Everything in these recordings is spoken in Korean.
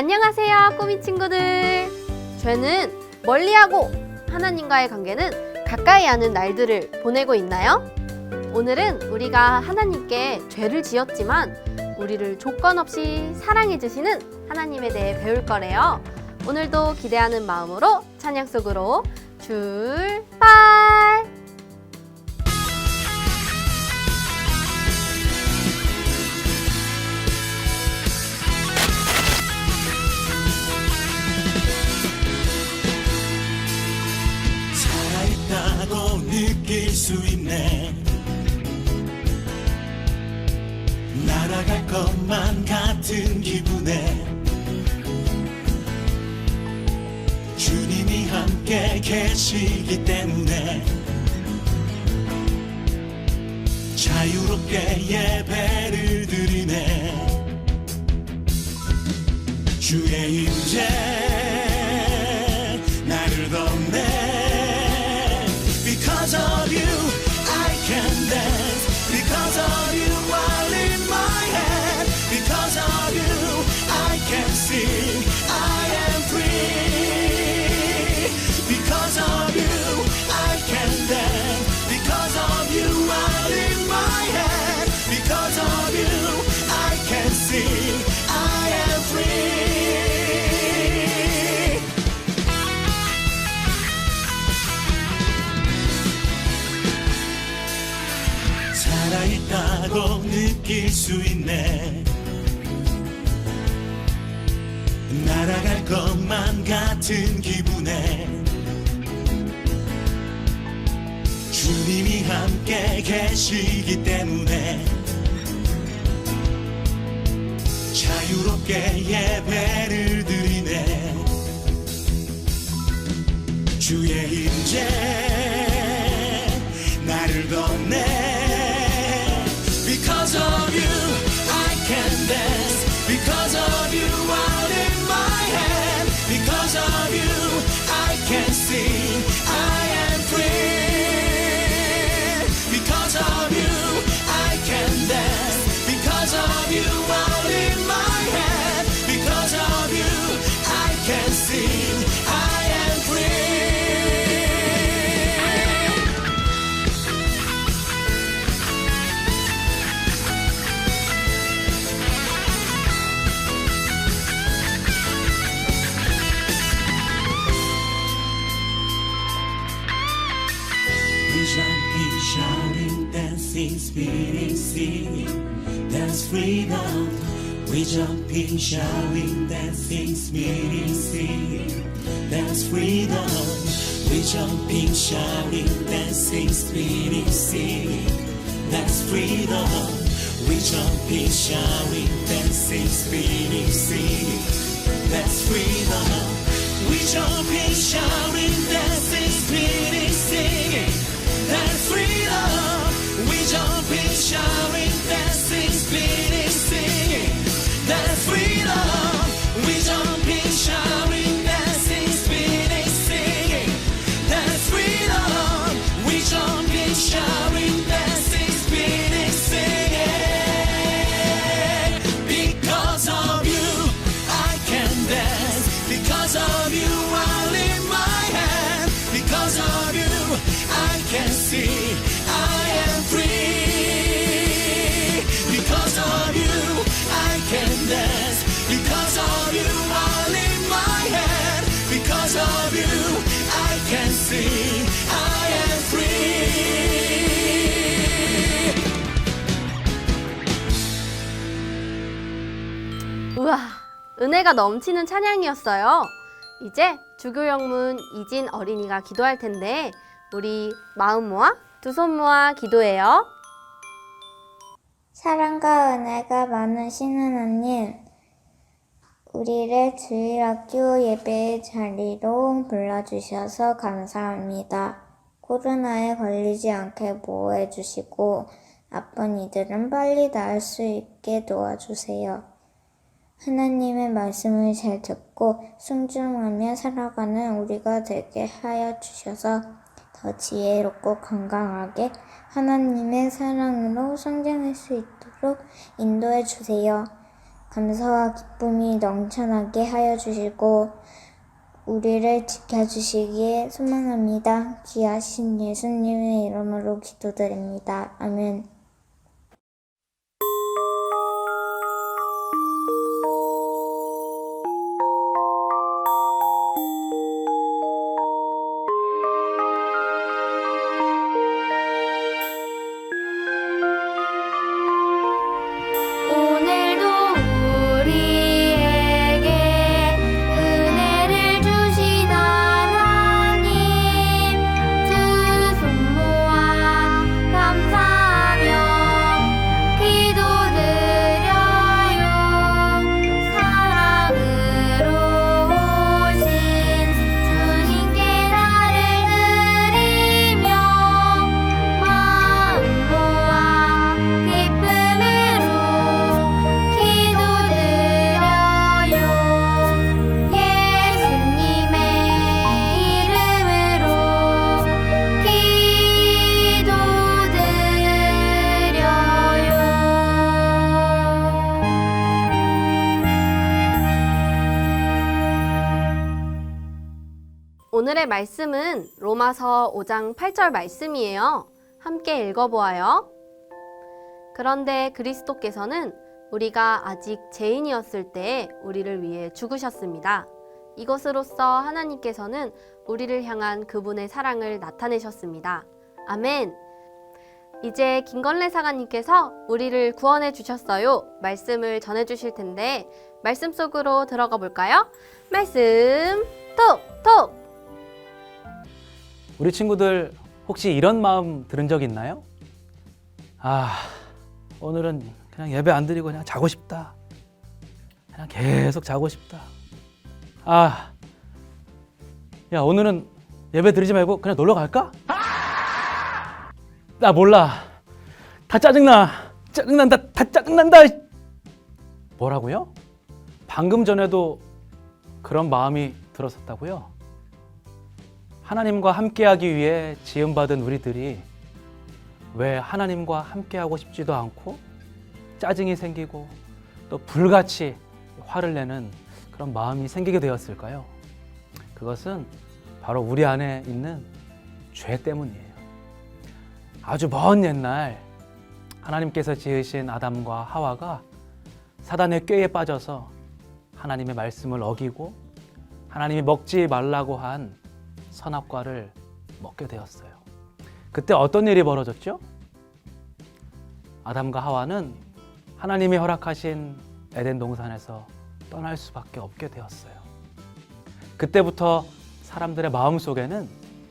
안녕하세요, 꼬미 친구들. 죄는 멀리하고 하나님과의 관계는 가까이 하는 날들을 보내고 있나요? 오늘은 우리가 하나님께 죄를 지었지만 우리를 조건 없이 사랑해 주시는 하나님에 대해 배울 거래요. 오늘도 기대하는 마음으로 찬양 속으로 출발! 있네. 날아갈 것만 같은 기분에 주님이 함께 계시기 때문에 자유롭게 예배를 드리네. 주의 임재 수 있네. 날아갈 것만 같은 기분에 주님이 함께 계시기 때문에 자유롭게 예배를 드리네. 주의 임재 freedom. We jumping, shouting, dancing, spinning, singing. That's freedom. We jumping, shouting, dancing, spinning, singing. That's freedom. We jumping, shouting, dancing, spinning, singing. That's freedom. We jumping, shouting, dancing, 은혜가 넘치는 찬양이었어요. 이제 주교 영문 이진 어린이가 기도할 텐데 우리 마음 모아 두 손 모아 기도해요. 사랑과 은혜가 많으신 하나님, 우리를 주일학교 예배의 자리로 불러주셔서 감사합니다. 코로나에 걸리지 않게 보호해주시고, 아픈 이들은 빨리 나을 수 있게 도와주세요. 하나님의 말씀을 잘 듣고 순종하며 살아가는 우리가 되게 하여 주셔서 더 지혜롭고 건강하게 하나님의 사랑으로 성장할 수 있도록 인도해 주세요. 감사와 기쁨이 넘쳐나게 하여 주시고 우리를 지켜주시기에 소망합니다. 귀하신 예수님의 이름으로 기도드립니다. 아멘. 오늘의 말씀은 로마서 5장 8절 말씀이에요. 함께 읽어보아요. 그런데 그리스도께서는 우리가 아직 죄인이었을 때 우리를 위해 죽으셨습니다. 이것으로써 하나님께서는 우리를 향한 그분의 사랑을 나타내셨습니다. 아멘. 이제 김건래 사관님께서 우리를 구원해 주셨어요. 말씀을 전해 주실 텐데 말씀 속으로 들어가 볼까요? 말씀 톡 톡 우리 친구들 혹시 이런 마음 들은 적 있나요? 아, 오늘은 그냥 예배 안 드리고 그냥 자고 싶다. 그냥 계속 자고 싶다. 아, 야, 오늘은 예배 드리지 말고 그냥 놀러 갈까? 나 몰라. 다 짜증나. 짜증난다. 다 짜증난다. 뭐라고요? 방금 전에도 그런 마음이 들었었다고요? 하나님과 함께하기 위해 지음받은 우리들이 왜 하나님과 함께하고 싶지도 않고 짜증이 생기고 또 불같이 화를 내는 그런 마음이 생기게 되었을까요? 그것은 바로 우리 안에 있는 죄 때문이에요. 아주 먼 옛날 하나님께서 지으신 아담과 하와가 사단의 꾀에 빠져서 하나님의 말씀을 어기고 하나님이 먹지 말라고 한 선악과를 먹게 되었어요. 그때 어떤 일이 벌어졌죠? 아담과 하와는 하나님이 허락하신 에덴 동산에서 떠날 수밖에 없게 되었어요. 그때부터 사람들의 마음 속에는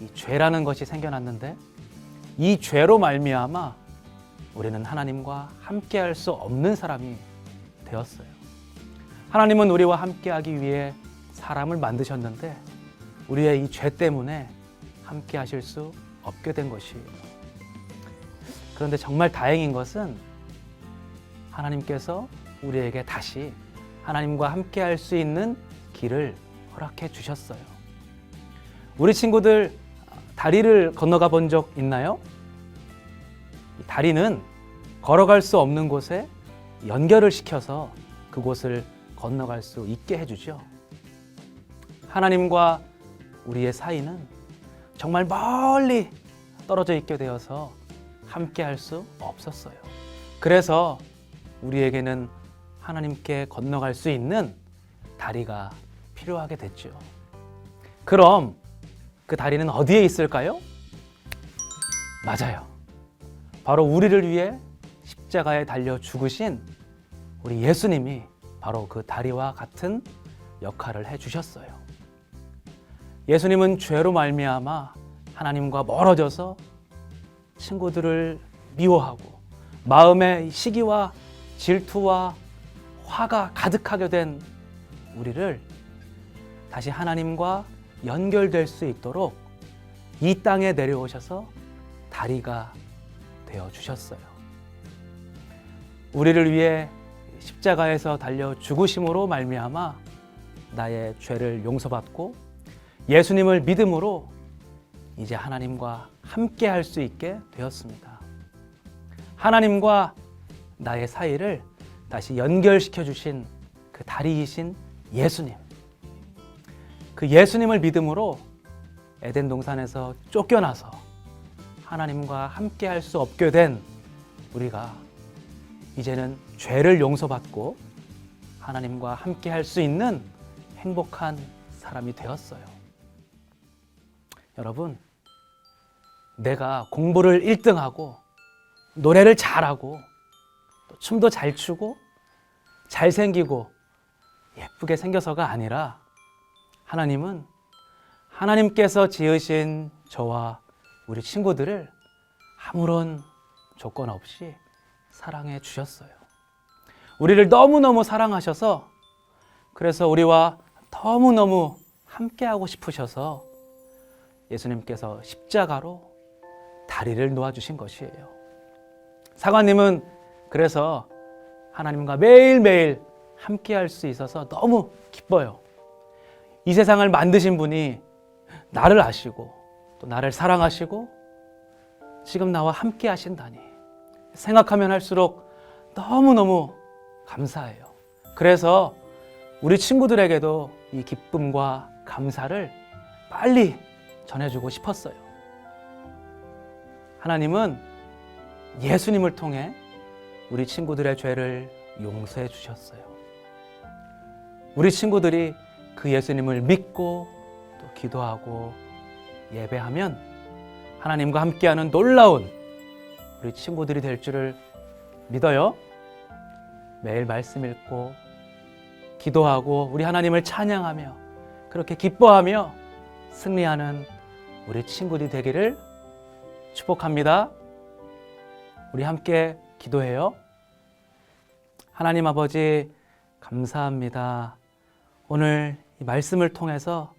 이 죄라는 것이 생겨났는데 이 죄로 말미암아 우리는 하나님과 함께할 수 없는 사람이 되었어요. 하나님은 우리와 함께하기 위해 사람을 만드셨는데 우리의 이 죄 때문에 함께 하실 수 없게 된 것이에요. 그런데 정말 다행인 것은 하나님께서 우리에게 다시 하나님과 함께 할 수 있는 길을 허락해 주셨어요. 우리 친구들 다리를 건너가 본 적 있나요? 이 다리는 걸어갈 수 없는 곳에 연결을 시켜서 그곳을 건너갈 수 있게 해주죠. 하나님과 우리의 사이는 정말 멀리 떨어져 있게 되어서 함께 할 수 없었어요. 그래서 우리에게는 하나님께 건너갈 수 있는 다리가 필요하게 됐죠. 그럼 그 다리는 어디에 있을까요? 맞아요. 바로 우리를 위해 십자가에 달려 죽으신 우리 예수님이 바로 그 다리와 같은 역할을 해 주셨어요. 예수님은 죄로 말미암아 하나님과 멀어져서 친구들을 미워하고 마음에 시기와 질투와 화가 가득하게 된 우리를 다시 하나님과 연결될 수 있도록 이 땅에 내려오셔서 다리가 되어 주셨어요. 우리를 위해 십자가에서 달려 죽으심으로 말미암아 나의 죄를 용서받고 예수님을 믿음으로 이제 하나님과 함께 할 수 있게 되었습니다. 하나님과 나의 사이를 다시 연결시켜 주신 그 다리이신 예수님. 그 예수님을 믿음으로 에덴 동산에서 쫓겨나서 하나님과 함께 할 수 없게 된 우리가 이제는 죄를 용서받고 하나님과 함께 할 수 있는 행복한 사람이 되었어요. 여러분, 내가 공부를 1등하고 노래를 잘하고 또 춤도 잘 추고 잘생기고 예쁘게 생겨서가 아니라 하나님은 하나님께서 지으신 저와 우리 친구들을 아무런 조건 없이 사랑해 주셨어요. 우리를 너무너무 사랑하셔서 그래서 우리와 너무너무 함께하고 싶으셔서 예수님께서 십자가로 다리를 놓아주신 것이에요. 사관님은 그래서 하나님과 매일매일 함께 할 수 있어서 너무 기뻐요. 이 세상을 만드신 분이 나를 아시고 또 나를 사랑하시고 지금 나와 함께 하신다니 생각하면 할수록 너무너무 감사해요. 그래서 우리 친구들에게도 이 기쁨과 감사를 빨리 전해주고 싶었어요. 하나님은 예수님을 통해 우리 친구들의 죄를 용서해 주셨어요. 우리 친구들이 그 예수님을 믿고 또 기도하고 예배하면 하나님과 함께하는 놀라운 우리 친구들이 될 줄을 믿어요. 매일 말씀 읽고 기도하고 우리 하나님을 찬양하며 그렇게 기뻐하며 승리하는 우리 친구들이 되기를 축복합니다. 우리 함께 기도해요. 하나님 아버지 감사합니다. 오늘 이 말씀을 통해서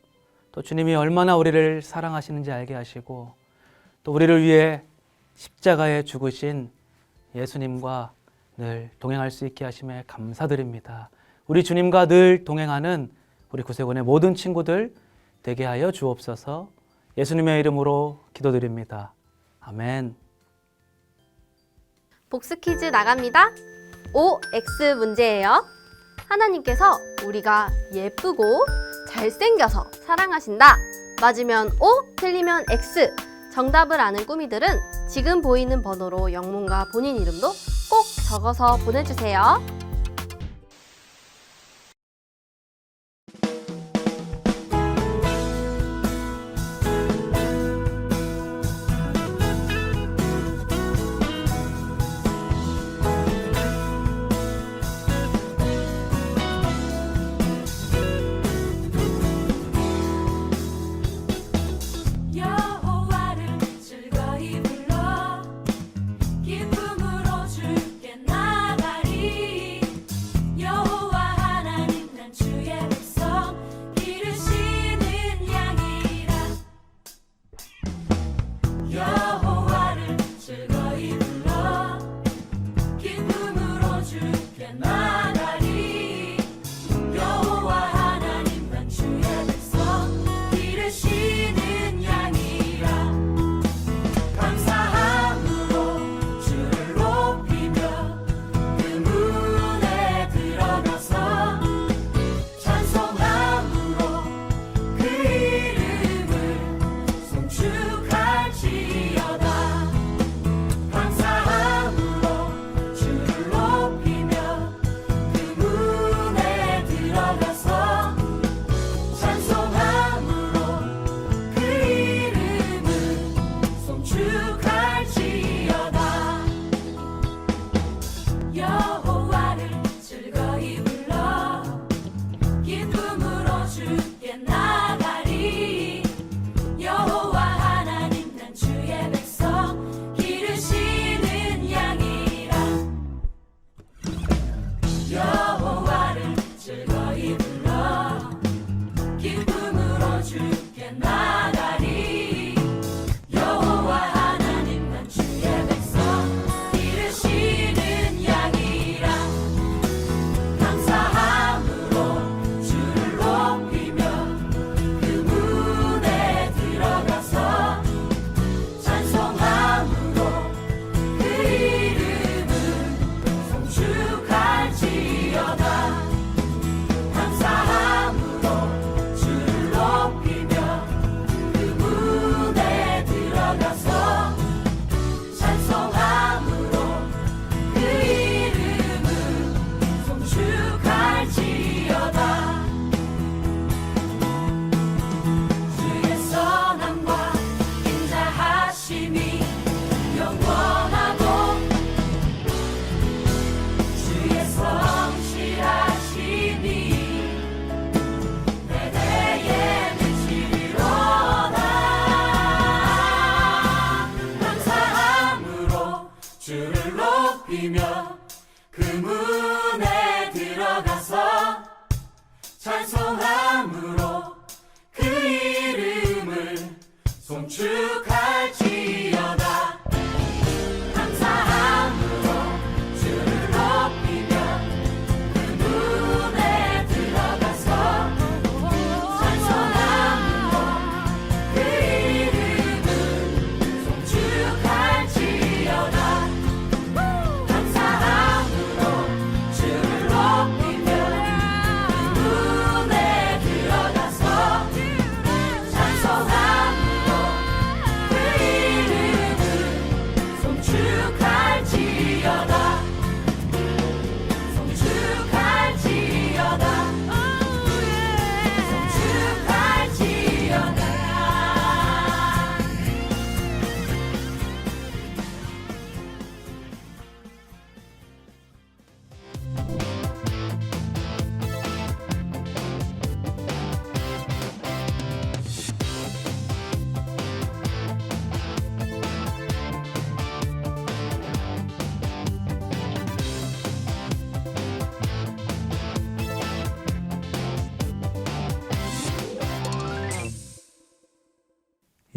또 주님이 얼마나 우리를 사랑하시는지 알게 하시고 또 우리를 위해 십자가에 죽으신 예수님과 늘 동행할 수 있게 하심에 감사드립니다. 우리 주님과 늘 동행하는 우리 구세군의 모든 친구들 되게 하여 주옵소서 예수님의 이름으로 기도드립니다. 아멘. 복수 퀴즈 나갑니다. O, X 문제예요. 하나님께서 우리가 예쁘고 잘생겨서 사랑하신다. 맞으면 O, 틀리면 X. 정답을 아는 꾸미들은 지금 보이는 번호로 영문과 본인 이름도 꼭 적어서 보내주세요.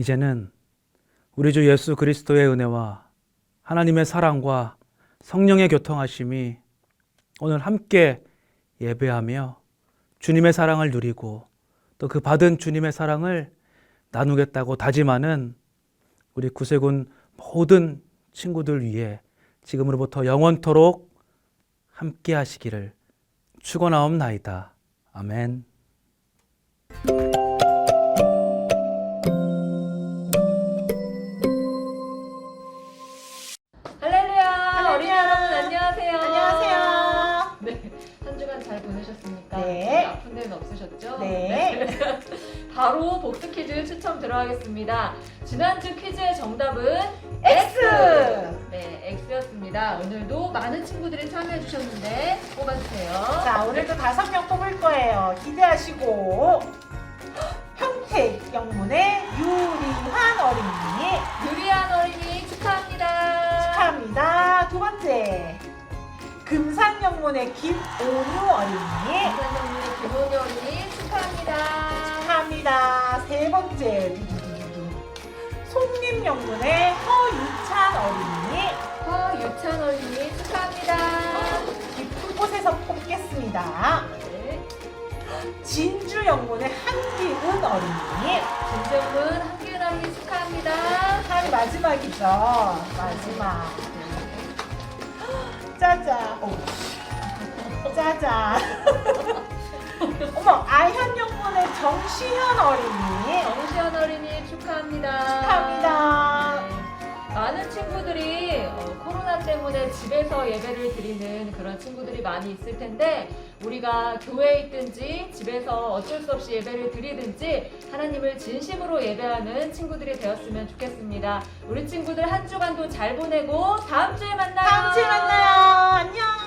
이제는 우리 주 예수 그리스도의 은혜와 하나님의 사랑과 성령의 교통하심이 오늘 함께 예배하며 주님의 사랑을 누리고 또 그 받은 주님의 사랑을 나누겠다고 다짐하는 우리 구세군 모든 친구들 위해 지금으로부터 영원토록 함께 하시기를 축원하옵나이다. 아멘. 바로 복수 퀴즈 추첨 들어가겠습니다. 지난주 퀴즈의 정답은 X. 네, X였습니다. 오늘도 많은 친구들이 참여해 주셨는데 뽑아주세요. 자, 오늘도 다섯 명 뽑을 거예요. 기대하시고. 평택 영문의 유리한 어린이 유리한 어린이 축하합니다. 축하합니다. 두 번째. 금산 영문의 김온유 어린이 인산정문의 김원희 어린이 축하합니다. 축하합니다. 세 번째. 두두두두두. 송림 영문의 허유찬 어린이 허유찬 어린이 축하합니다. 깊은 곳에서 뽑겠습니다. 네. 진주 영문의 한기은 어린이 김정문 한기은 어린이 축하합니다. 한 마지막이죠. 마지막. 짜잔. 오. 짜잔. 어머, 아현 영문의 정시현 어린이. 정시현 어린이 축하합니다. 축하합니다. 네. 많은 친구들이 어, 코로나 때문에 집에서 예배를 드리는 그런 친구들이 많이 있을 텐데 우리가 교회에 있든지 집에서 어쩔 수 없이 예배를 드리든지 하나님을 진심으로 예배하는 친구들이 되었으면 좋겠습니다. 우리 친구들 한 주간도 잘 보내고 다음 주에 만나요. 다음 주에 만나요. 안녕.